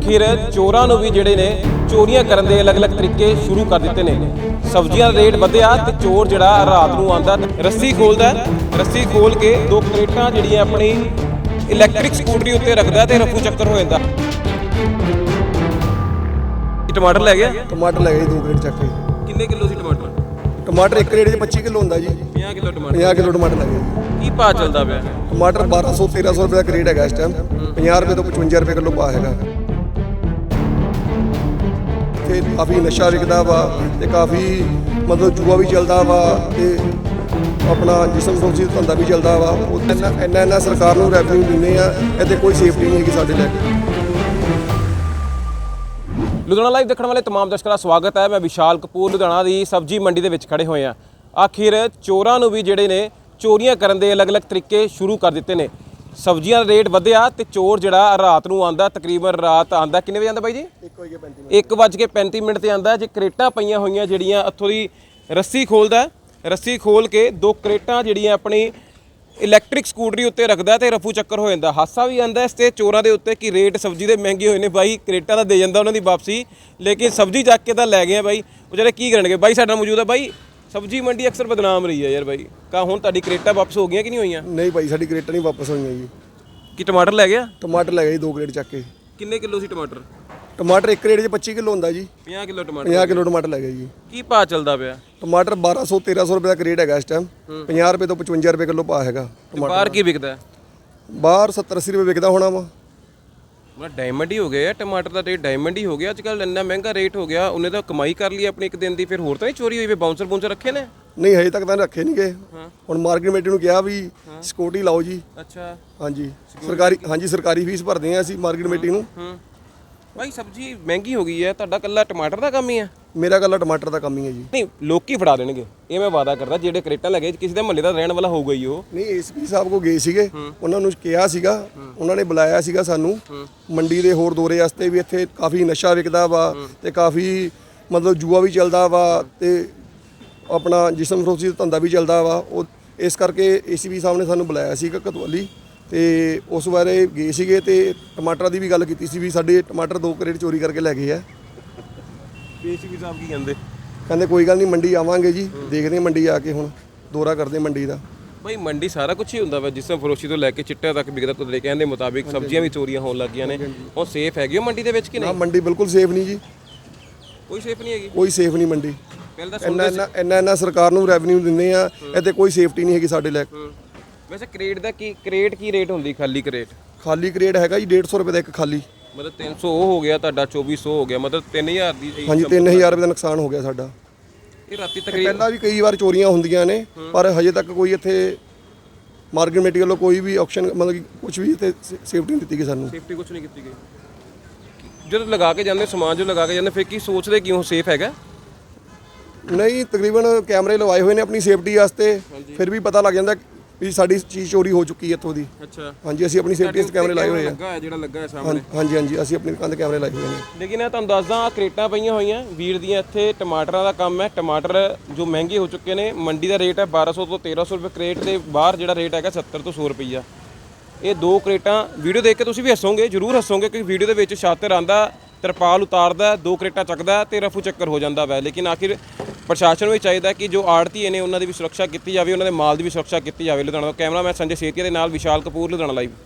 ਆਖਿਰ ਚੋਰਾਂ ਨੂੰ ਵੀ ਜਿਹੜੇ ਨੇ ਚੋਰੀਆਂ ਕਰਨ ਦੇ ਅਲੱਗ-ਅਲੱਗ ਤਰੀਕੇ ਸ਼ੁਰੂ ਕਰ ਦਿੱਤੇ ਨੇ। ਸਬਜ਼ੀਆਂ ਦਾ ਰੇਟ ਵਧਿਆ ਤੇ ਚੋਰ ਜਿਹੜਾ ਰਾਤ ਨੂੰ ਆਂਦਾ ਰੱਸੀ ਖੋਲਦਾ ਰੱਸੀ ਖੋਲ ਕੇ ਦੋ ਕਰੇਟਾਂ ਜਿਹੜੀਆਂ ਆਪਣੀ ਇਲੈਕਟ੍ਰਿਕ ਸਕੂਟਰੀ ਉੱਤੇ ਰੱਖਦਾ ਤੇ ਰਫੂ ਚੱਕਰ ਹੋ ਜਾਂਦਾ। ਟਮਾਟਰ ਲੈ ਗਿਆ? ਟਮਾਟਰ ਲੈ ਗਏ ਦੋ ਗ੍ਰੇਡ ਚੱਕ ਕੇ। ਕਿੰਨੇ ਕਿਲੋ ਸੀ ਟਮਾਟਰ? ਟਮਾਟਰ ਇੱਕ ਗ੍ਰੇਡ 'ਚ 25 ਕਿਲੋ ਹੁੰਦਾ ਜੀ। 50 ਕਿਲੋ ਟਮਾਟਰ। 50 ਕਿਲੋ ਟਮਾਟਰ ਲੱਗੇ ਜੀ ਕੀ ਭਾਅ ਚੱਲਦਾ ਪਿਆ? ਟਮਾਟਰ 1200 1300 ਰੁਪਏ ਦਾ ਗ੍ਰੇਡ ਹੈਗਾ ਇਸ ਟਾਈਮ 50 ਰੁਪਏ ਤੋਂ 55 ਰੁਪਏ ਕਿਲੋ ਪਾ ਹੈਗਾ। ਤੇ ਕਾਫੀ ਨਸ਼ਾ ਵਿਕਦਾ ਵਾ ਤੇ ਕਾਫੀ ਮਤਲਬ ਜੂਆ ਵੀ ਚੱਲਦਾ ਵਾ ਤੇ ਆਪਣਾ ਜਿਸਮ ਫਰੋਜ਼ੀ ਧੰਦਾ ਵੀ ਚੱਲਦਾ ਵਾ। ਉਹ ਇੰਨਾ ਇੰਨਾ ਇੰਨਾ ਸਰਕਾਰ ਨੂੰ ਰੈਵਨਿਊ ਦਿੰਦੇ ਆ ਇਹਦੇ ਕੋਈ ਸੇਫਟੀ ਨਹੀਂ ਹੈਗੀ ਸਾਡੇ ਲੈ ਕੇ ਲੁਧਿਆਣਾ ਲਾਈਵ ਦੇਖਣ ਵਾਲੇ ਤਮਾਮ ਦਰਸ਼ਕਾਂ ਦਾ ਸਵਾਗਤ ਹੈ। ਮੈਂ ਵਿਸ਼ਾਲ ਕਪੂਰ, ਲੁਧਿਆਣਾ ਦੀ ਸਬਜ਼ੀ ਮੰਡੀ ਦੇ ਵਿੱਚ ਖੜੇ ਹੋਏ ਆ ਆਖਿਰ ਚੋਰਾਂ ਨੂੰ ਵੀ ਜਿਹੜੇ ਨੇ ਚੋਰੀਆਂ ਕਰਨ ਦੇ ਅਲੱਗ-ਅਲੱਗ ਤਰੀਕੇ ਸ਼ੁਰੂ ਕਰ ਦਿੱਤੇ ਨੇ। ਸਬਜ਼ੀਆਂ ਦਾ ਰੇਟ ਵਧਿਆ ਤੇ ਚੋਰ ਜਿਹੜਾ ਰਾਤ ਨੂੰ ਆਂਦਾ ਤਕਰੀਬਨ ਰਾਤ ਆਂਦਾ। ਕਿੰਨੇ ਵਜੇ ਆਂਦਾ ਬਾਈ ਜੀ? 1:35 ਮਿੰਟ। ਤੇ ਆਂਦਾ ਜੇ ਕਰੇਟਾਂ ਪਈਆਂ ਹੋਈਆਂ ਜਿਹੜੀਆਂ ਇੱਥੋਂ ਦੀ ਰੱਸੀ ਖੋਲਦਾ ਰੱਸੀ ਖੋਲ ਕੇ ਦੋ ਕਰੇਟਾਂ ਜਿਹੜੀਆਂ ਆਪਣੀ ਇਲੈਕਟ੍ਰਿਕ ਸਕੂਟਰੀ ਉੱਤੇ ਰੱਖਦਾ ਤੇ ਰਫੂ ਚੱਕਰ ਹੋ ਜਾਂਦਾ। ਹਾਸਾ ਵੀ ਆਂਦਾ ਇਸ ਤੇ ਚੋਰਾਂ ਦੇ ਉੱਤੇ ਕਿ ਰੇਟ ਸਬਜ਼ੀ ਦੇ ਮਹਿੰਗੇ ਹੋਏ ਨੇ ਬਾਈ ਕਰੇਟਾਂ ਦਾ ਦੇ ਜਾਂਦਾ ਉਹਨਾਂ ਦੀ ਵਾਪਸੀ ਲੇਕਿਨ ਸਬਜ਼ੀ ਚੱਕ ਕੇ ਤਾਂ ਲੈ ਗਏ ਆ ਬਾਈ। ਉਹ ਜਿਹੜੇ ਕੀ ਕਰਨਗੇ? ਬਾਈ ਸਾਡਾ ਮੌਜੂਦ ਹੈ ਬਾਈ। ਸਬਜ਼ੀ ਮੰਡੀ ਅਕਸਰ ਬਦਨਾਮ ਰਹੀ ਹੈ ਯਾਰ ਬਾਈ। ਕਾ ਹੁਣ ਤੁਹਾਡੀ ਕਰੇਟਾਂ ਵਾਪਸ ਹੋ ਗਈਆਂ ਕਿ ਨਹੀਂ ਹੋਈਆਂ? ਨਹੀਂ ਭਾਈ ਸਾਡੀ ਗ੍ਰੇਟਾਂ ਨਹੀਂ ਵਾਪਸ ਹੋਈਆਂ ਜੀ। ਕੀ ਟਮਾਟਰ ਲੈ ਗਿਆ? ਟਮਾਟਰ ਲੈ ਗਏ ਜੀ ਦੋ ਗ੍ਰੇਡ ਚੱਕ ਕੇ। ਕਿੰਨੇ ਕਿਲੋ ਸੀ ਟਮਾਟਰ? ਟਮਾਟਰ ਇੱਕ ਗ੍ਰੇਡ 'ਚ 25 ਕਿਲੋ ਹੁੰਦਾ ਜੀ। 50 ਕਿਲੋ ਟਮਾਟਰ 50 ਕਿਲੋ ਟਮਾਟਰ ਲੈ ਗਏ ਜੀ। ਕੀ ਭਾਅ ਚੱਲਦਾ ਪਿਆ? ਟਮਾਟਰ 1200 1300 ਰੁਪਏ ਦਾ ਗ੍ਰੇਡ ਹੈਗਾ ਇਸ ਟਾਈਮ 50 ਰੁਪਏ ਤੋਂ 55 ਰੁਪਏ ਕਿਲੋ ਪਾ ਹੈਗਾ ਤੇ ਬਾਹਰ ਕੀ ਵਿਕਦਾ ਬਾਹਰ 70 80 ਰੁਪਏ ਵਿਕਦਾ ਹੋਣਾ ਵਾ। ਮਤਲਬ ਡਾਇਮੰਡ ਹੀ ਹੋ ਗਿਆ ਟਮਾਟਰ ਦਾ ਰੇਟ ਡਾਇਮੰਡ ਹੀ ਹੋ ਗਿਆ। ਅੱਜ ਕੱਲ ਇੰਨਾ ਮਹਿੰਗਾ ਰੇਟ ਹੋ ਗਿਆ ਉਹਨੇ ਤਾਂ ਕਮਾਈ ਕਰ ਲਈ ਆਪਣੀ ਇੱਕ ਦਿਨ ਦੀ ਫਿਰ ਹੋਰ ਤਾਂ ਨਹੀਂ ਚੋਰੀ ਹੋਈ ਵੇ ਬਾਉਂਸਰ ਬੂੰਸਰ ਰੱਖੇ ਨੇ? ਨਹੀਂ ਹਜੇ ਤੱਕ ਤਾਂ ਰੱਖੇ ਨਹੀਂ ਗਏ ਹੁਣ ਮਾਰਕੀਟ ਕਮੇਟੀ ਨੂੰ ਕਿਹਾ ਵੀ ਸਿਕਿਉਰਿਟੀ ਲਾਓ ਜੀ। ਅੱਛਾ। ਹਾਂਜੀ। ਸਰਕਾਰੀ ਹਾਂਜੀ ਸਰਕਾਰੀ ਫੀਸ ਭਰਦੇ ਆ ਅਸੀਂ ਮਾਰਕੀਟ ਕਮੇਟੀ ਨੂੰ। ਭਾਈ ਸਬਜ਼ੀ ਮਹਿੰਗੀ ਹੋ ਗਈ ਹੈ ਤੁਹਾਡਾ ਕੱਲਾ ਟਮਾਟਰ ਦਾ ਕੰਮ ਹੀ ਹੈ। ਮੇਰਾ ਗੱਲਾ ਟਮਾਟਰ ਦਾ ਕੰਮ ਹੀ ਹੈ ਜੀ। ਨਹੀਂ ਲੋਕੀ ਫੜਾ ਦੇਣਗੇ। ਇਹ ਮੈਂ ਵਾਅਦਾ ਕਰਦਾ ਜਿਹੜੇ ਕਰੇਟਾਂ ਲੱਗੇ ਕਿਸੇ ਦੇ ਮਹੱਲੇ ਦਾ ਰਹਿਣ ਵਾਲਾ ਹੋਊਗਾ ਹੀ ਉਹ। ਨਹੀਂ ਏਸਪੀ ਸਾਹਿਬ ਕੋ ਗਏ ਸੀਗੇ ਉਹਨਾਂ ਨੂੰ ਕਿਹਾ ਸੀਗਾ ਉਹਨਾਂ ਨੇ ਬੁਲਾਇਆ ਸੀਗਾ ਸਾਨੂੰ। ਮੰਡੀ ਦੇ ਹੋਰ ਦੌਰੇ ਵਾਸਤੇ ਵੀ ਇੱਥੇ ਕਾਫੀ ਨਸ਼ਾ ਵਿਕਦਾ ਵਾ ਤੇ ਕਾਫੀ ਮਤਲਬ ਜੂਆ ਵੀ ਚੱਲਦਾ ਵਾ ਤੇ ਆਪਣਾ ਜਿਸਮ ਫਰੋਜ਼ੀ ਦਾ ਧੰਦਾ ਵੀ ਚੱਲਦਾ ਵਾ। ਉਹ ਇਸ ਕਰਕੇ ਏਸੀਪੀ ਸਾਹਿਬ ਨੇ ਸਾਨੂੰ ਬੁਲਾਇਆ ਸੀਗਾ ਕਤਵਾਲੀ। ਤੇ ਉਸ ਬਾਰੇ ਗਏ ਸੀਗੇ ਤੇ ਟਮਾਟਰਾਂ ਦੀ ਵੀ ਗੱਲ ਕੀਤੀ ਸੀ ਵੀ ਸਾਡੇ ਟਮਾਟਰ ਦੋ ਕਰੇਟ ਚੋਰੀ ਕਰਕੇ ਲੈ ਗਏ ਆ। ਏਸੀਪੀ ਸਾਹਿਬ ਕੀ ਕਹਿੰਦੇ? ਕਹਿੰਦੇ ਕੋਈ ਗੱਲ ਨਹੀਂ ਮੰਡੀ ਆਵਾਂਗੇ ਜੀ ਦੇਖਦੇ ਹਾਂ ਮੰਡੀ ਆ ਕੇ ਹੁਣ ਦੌਰਾ ਕਰਦੇ ਹਾਂ ਮੰਡੀ ਦਾ। ਭਾਈ ਮੰਡੀ ਸਾਰਾ ਕੁਝ ਹੀ ਹੁੰਦਾ ਵਾ ਜਿਸਮ ਫਰੋਸ਼ੀ ਤੋਂ ਲੈ ਕੇ ਚਿੱਟੇ ਤੱਕ ਵਿਕਦਾ ਤੁਹਾਡੇ ਕਹਿਣ ਦੇ ਮੁਤਾਬਿਕ ਸਬਜ਼ੀਆਂ ਵੀ ਚੋਰੀਆਂ ਹੋਣ ਲੱਗੀਆਂ ਨੇ। ਹੁਣ ਸੇਫ ਹੈਗੀ ਉਹ ਮੰਡੀ ਦੇ ਵਿੱਚ ਕਿ ਨਾ ਨਹੀਂ? ਮੰਡੀ ਬਿਲਕੁਲ ਸੇਫ ਨਹੀਂ ਜੀ। ਕੋਈ ਸੇਫ ਨਹੀਂ ਹੈਗੀ? ਕੋਈ ਸੇਫ ਨਹੀਂ ਮੰਡੀ। ਪਹਿਲਾਂ ਤਾਂ ਇੰਨਾ ਇੰਨਾ ਇੰਨਾ ਇੰਨਾ ਸਰਕਾਰ ਨੂੰ ਰੈਵਨਿਊ ਦਿੰਦੇ ਆ ਇੱਥੇ ਕੋਈ ਸੇਫਟੀ ਨਹੀਂ ਹੈਗੀ ਸਾਡੇ ਲੈ ਹੂੰ। ਵੈਸੇ ਕਰੇਟ ਦਾ ਕੀ ਕਰੇਟ ਕੀ ਰੇਟ ਹੁੰਦੀ ਖਾਲੀ ਕਰੇਟ? ਖਾਲੀ ਕ੍ਰੇਡ ਹੈਗਾ ਜੀ 150 ਰੁਪਏ ਦਾ ਇੱਕ ਖਾਲੀ। ਮਤਲਬ 300 ਉਹ ਹੋ ਗਿਆ ਤੁਹਾਡਾ 2400 ਹੋ ਗਿਆ ਮਤਲਬ 3000 ਦੀ ਇਹ ਹਾਂਜੀ 3000 ਰੁਪਏ ਦਾ ਨੁਕਸਾਨ ਹੋ ਗਿਆ ਸਾਡਾ। ਇਹ ਰਾਤੀ ਤਕਰੀਬਨ ਪਹਿਲਾਂ ਵੀ ਕਈ ਵਾਰ ਚੋਰੀਆਂ ਹੁੰਦੀਆਂ ਨੇ ਪਰ ਹਜੇ ਤੱਕ ਕੋਈ ਇੱਥੇ ਮਾਰਕੀਟ ਕਮੇਟੀ ਵੱਲੋਂ ਕੋਈ ਵੀ ਆਪਸ਼ਨ ਮਤਲਬ ਕਿ ਕੁਝ ਵੀ ਇੱਥੇ ਸੇਫਟੀ ਨਹੀਂ ਦਿੱਤੀ ਗਈ ਸਾਨੂੰ। ਸੇਫਟੀ ਕੁਝ ਨਹੀਂ ਕੀਤੀ ਗਈ। ਜਦੋਂ ਲਗਾ ਕੇ ਜਾਂਦੇ ਸਮਾਨ ਜੋ ਲਗਾ ਕੇ ਜਾਂਦੇ ਫਿਰ ਕੀ ਸੋਚਦੇ ਕਿਉਂ ਸੇਫ ਹੈਗਾ? ਨਹੀਂ ਤਕਰੀਬਨ ਕੈਮਰੇ ਲਵਾਏ ਹੋਏ ਨੇ ਆਪਣੀ ਸੇਫਟੀ ਵਾਸਤੇ। ਫਿਰ ਵੀ ਪਤਾ ਲੱਗ ਜਾਂਦਾ ਵੀ ਸਾਡੀ ਚੀਜ਼ ਚੋਰੀ ਹੋ ਚੁੱਕੀ ਹੈ ਇੱਥੋਂ ਦੀ। ਅੱਛਾ। ਹਾਂਜੀ ਅਸੀਂ ਆਪਣੀ ਸੇਫਟੀ ਵਾਸਤੇ ਕੈਮਰੇ ਲਾਏ ਹੋਏ ਆ। ਲੱਗਾ ਹੈ ਜਿਹੜਾ ਲੱਗਾ ਹੈ ਸਾਹਮਣੇ। ਹਾਂਜੀ ਹਾਂਜੀ ਅਸੀਂ ਆਪਣੀ ਦੁਕਾਨ ਤੇ ਕੈਮਰੇ ਲਾਏ ਹੋਏ ਨੇ। ਲੇਕਿਨ ਇਹ ਤੁਹਾਨੂੰ ਦੱਸਦਾ ਆਹ ਕਰੇਟਾਂ ਪਈਆਂ ਹੋਈਆਂ। ਵੀਰ ਦੀਆਂ ਇੱਥੇ ਟਮਾਟਰਾਂ ਦਾ ਕੰਮ ਹੈ। ਟਮਾਟਰ ਜੋ ਮਹਿੰਗੇ ਹੋ ਚੁੱਕੇ ਨੇ ਮੰਡੀ ਦਾ ਰੇਟ ਹੈ 1200 ਤੋਂ 1300 ਰੁਪਏ ਕਰੇਟ ਦੇ ਬਾਹਰ ਜਿਹੜਾ ਰੇਟ ਹੈਗਾ 70 ਤੋਂ 100 ਰੁਪਈਆ। ਇਹ ਦੋ ਕਰੇਟਾਂ ਵੀਡੀਓ ਦੇਖ ਕੇ ਤੁਸੀਂ ਵੀ ਹੱਸੋਗੇ ਜਰੂਰ ਹੱਸੋਗੇ ਕਿਉਂਕਿ ਵੀਡੀਓ ਦੇ ਵਿੱਚ ਛਾਤਰ ਆਂਦਾ ਤਰਪਾਲ ਉਤਾਰਦਾ ਦੋ ਕਰੇਟਾ ਚੱਕਦਾ ਤੇ ਰਫੂ ਚੱਕਰ ਹੋ ਜਾਂਦਾ ਵੈ। ਲੇਕਿਨ ਆਖਿਰ ਪ੍ਰਸ਼ਾਸਨ ਨੂੰ ਵੀ ਚਾਹੀਦਾ ਕਿ ਜੋ ਆੜਤੀ ਨੇ ਉਹਨਾਂ ਦੀ ਵੀ ਸੁਰੱਖਿਆ ਕੀਤੀ ਜਾਵੇ, ਉਹਨਾਂ ਦੇ ਮਾਲ ਦੀ ਵੀ ਸੁਰੱਖਿਆ ਕੀਤੀ ਜਾਵੇ ਲੁਧਿਆਣਾ ਤੋਂ। ਕੈਮਰਾਮੈਨ ਸੰਜੇ ਸੇਤੀਆ ਦੇ ਨਾਲ ਵਿਸ਼ਾਲ ਕਪੂਰ, ਲੁਧਿਆਣਾ ਲਾਈਵ